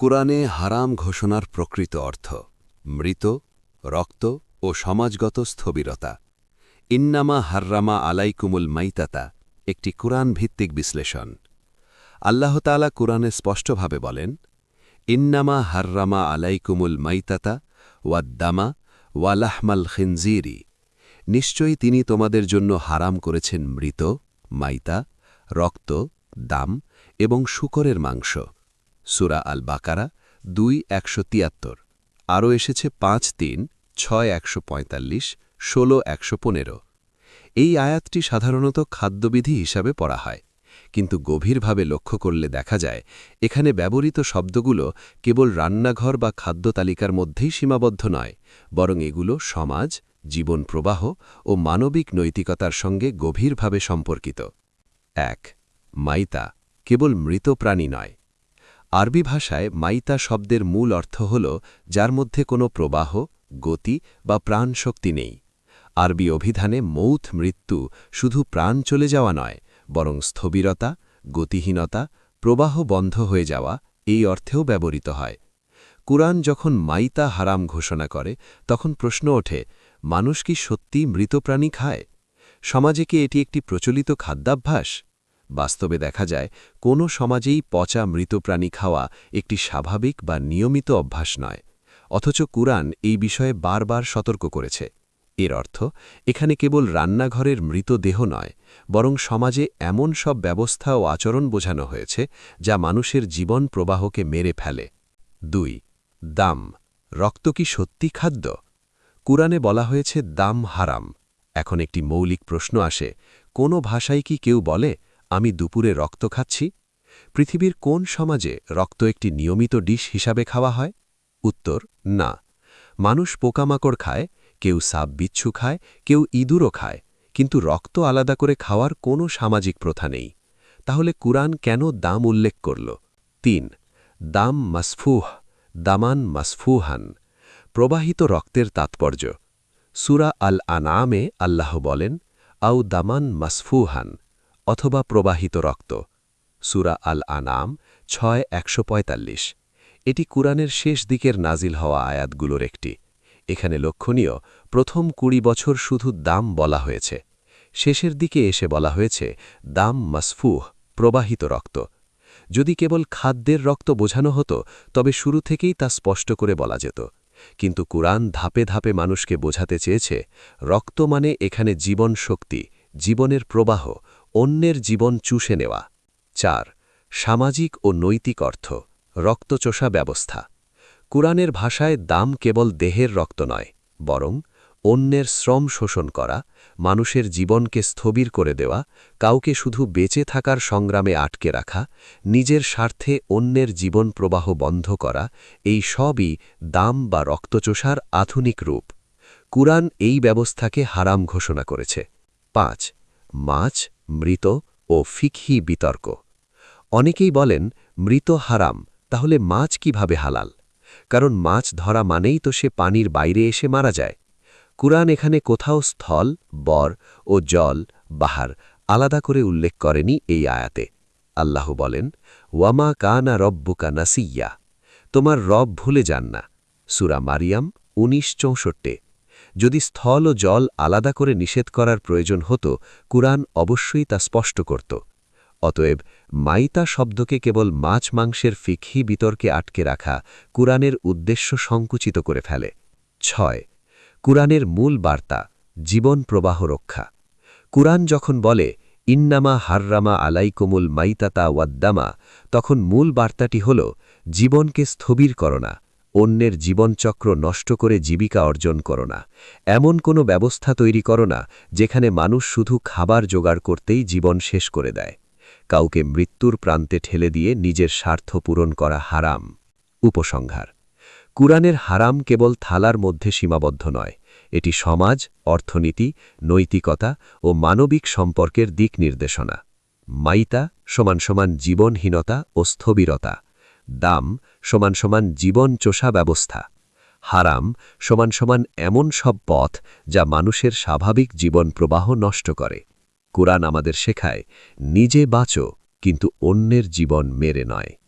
কোরআনে হারাম ঘোষণার প্রকৃত অর্থ, মৃত, রক্ত ও সমাজগত স্থবিরতা। ইন্নামা হাররামা আলাইকুমুল মাইতাতা, একটি কোরআন ভিত্তিক বিশ্লেষণ। আল্লাহ তালা কোরআনে স্পষ্টভাবে বলেন, ইন্নামা হাররামা আলাইকুমুল মাইতাতা ওয়াদ্দামা ওয়ালাহমাল খিনজিরি। নিশ্চয়ই তিনি তোমাদের জন্য হারাম করেছেন মৃত, মাইতা, রক্ত, দাম এবং শুকরের মাংস। সুরা আল বাকারা দুই একশো তিয়াত্তর। আরও এসেছে পাঁচ তিন, ছয় একশো পঁয়তাল্লিশ, ষোলো একশো পনেরো। এই আয়াতটি সাধারণত খাদ্যবিধি হিসাবে পড়া হয়। কিন্তু গভীরভাবে লক্ষ্য করলে দেখা যায়, এখানে ব্যবহৃত শব্দগুলো কেবল রান্নাঘর বা খাদ্য তালিকার মধ্যেই সীমাবদ্ধ নয়, বরং এগুলো সমাজ, জীবন প্রবাহ ও মানবিক নৈতিকতার সঙ্গে গভীরভাবে সম্পর্কিত। এক, মাইতা কেবল মৃত প্রাণী নয়। আরবি ভাষায় মাইতা শব্দের মূল অর্থ হল যার মধ্যে কোনো প্রবাহ, গতি বা প্রাণশক্তি নেই। আরবি অভিধানে মৌথ মৃত্যু শুধু প্রাণ চলে যাওয়া নয়, বরং স্থবিরতা, গতিহীনতা, প্রবাহ বন্ধ হয়ে যাওয়া এই অর্থেও ব্যবহৃত হয়। কুরআন যখন মাইতা হারাম ঘোষণা করে, তখন প্রশ্ন ওঠে, মানুষ কি সত্যি মৃত প্রাণী খায়? সমাজে কি এটি একটি প্রচলিত খাদ্যাভ্যাস? বাস্তবে দেখা যায়, কোনো সমাজেই পচা মৃত প্রাণী খাওয়া একটি স্বাভাবিক বা নিয়মিত অভ্যাস নয়। অথচ কুরআন এই বিষয়ে বারবার সতর্ক করেছে। এর অর্থ, এখানে কেবল রান্নাঘরের মৃতদেহ নয়, বরং সমাজে এমন সব ব্যবস্থা ও আচরণ বোঝানো হয়েছে যা মানুষের জীবন প্রবাহকে মেরে ফেলে। দুই, দাম। রক্ত কি সত্যি খাদ্য? কুরআনে বলা হয়েছে দাম হারাম। এখন একটি মৌলিক প্রশ্ন আসে, কোনো ভাষায় কি কেউ বলে আমি দুপুরে রক্ত খাচ্ছি? পৃথিবীর কোন সমাজে রক্ত একটি নিয়মিত ডিশ হিসাবে খাওয়া হয়? উত্তর, না। মানুষ পোকামাকড় খায়, কেউ সাপ বিচ্ছু খায়, কেউ ইঁদুরও খায়, কিন্তু রক্ত আলাদা করে খাওয়ার কোনো সামাজিক প্রথা নেই। তাহলে কুরআন কেন দাম উল্লেখ করল? তিন, দাম মাসফুহ, দামান মাসফুহান, প্রবাহিত রক্তের তাৎপর্য। সুরা আল আনামে আল্লাহ বলেন আউ দামান মাসফুহান অথবা প্রবাহিত রক্ত। সুরা আল আনাম ছয়, একশো এটি কুরআনের শেষ দিকের নাজিল হওয়া আয়াতগুলোর একটি। এখানে লক্ষণীয়, প্রথম কুড়ি বছর শুধু দাম বলা হয়েছে। শেষের দিকে এসে বলা হয়েছে, দাম মাসফুহ, প্রবাহিত রক্ত। যদি কেবল খাদ্যের রক্ত বোঝানো হতো, তবে শুরু থেকেই তা স্পষ্ট করে বলা যেত। কিন্তু কুরআন ধাপে ধাপে মানুষকে বোঝাতে চেয়েছে, রক্ত মানে এখানে জীবন শক্তি, জীবনের প্রবাহ অন্যের জীবন চুষে নেওয়া। চার, সামাজিক ও নৈতিক অর্থ, রক্তচোষা ব্যবস্থা। কুরআনের ভাষায় দাম কেবল দেহের রক্ত নয়, বরং অন্যের শ্রম শোষণ করা, মানুষের জীবনকে স্থবির করে দেওয়া, কাউকে শুধু বেঁচে থাকার সংগ্রামে আটকে রাখা, নিজের স্বার্থে অন্যের জীবন প্রবাহ বন্ধ করা, এই সবই দাম বা রক্তচোষার আধুনিক রূপ। কুরআন এই ব্যবস্থাকে হারাম ঘোষণা করেছে। পাঁচ মাছ, মৃত ও ফিকহি বিতর্ক। অনেকেই বলেন, মৃত হারাম, তাহলে মাছ কীভাবে হালাল? কারণ মাছ ধরা মানেই তো সে পানির বাইরে এসে মারা যায়। কুরআন এখানে কোথাও স্থল, বর ও জল, বাহার আলাদা করে উল্লেখ করেনি এই আয়াতে। আল্লাহ বলেন, ওয়ামা কানা রব্বুকা নাসিয়া তোমার রব ভুলে যান না। সুরা মারিয়াম, উনিশ চৌষট্টে। যদি স্থল ও জল আলাদা করে নিষেধ করার প্রয়োজন হতো, কুরআন অবশ্যই তা স্পষ্ট করত। অতএব, মাইতা শব্দকে কেবল মাছ মাংসের ফিকহি বিতর্কে আটকে রাখা কুরআনের উদ্দেশ্য সংকুচিত করে ফেলে। ছয়, কুরআনের মূল বার্তা, জীবন প্রবাহ রক্ষা। কুরআন যখন বলে, ইন্নামা হাররামা আলাইকুমুল মাইতাতা ওয়াদ্দামা তখন মূল বার্তাটি হল, জীবনকে স্থবির করো না। অন্যের জীবনচক্র নষ্ট করে জীবিকা অর্জন করো না। এমন কোনো ব্যবস্থা তৈরি করো না, যেখানে মানুষ শুধু খাবার জোগাড় করতেই জীবন শেষ করে দেয়। কাউকে মৃত্যুর প্রান্তে ঠেলে দিয়ে নিজের স্বার্থ পূরণ করা হারাম। উপসংহার। কুরআনের হারাম কেবল থালার মধ্যে সীমাবদ্ধ নয়, এটি সমাজ, অর্থনীতি, নৈতিকতা ও মানবিক সম্পর্কের দিক নির্দেশনা। মাইতা সমান সমান জীবনহীনতা ও স্থবিরতা। দাম সমান সমান জীবন চোষা ব্যবস্থা। হারাম সমান সমান এমন সব পথ যা মানুষের স্বাভাবিক জীবন প্রবাহ নষ্ট করে। কোরআন আমাদের শেখায়, নিজে বাঁচো, কিন্তু অন্যের জীবন মেরে নয়।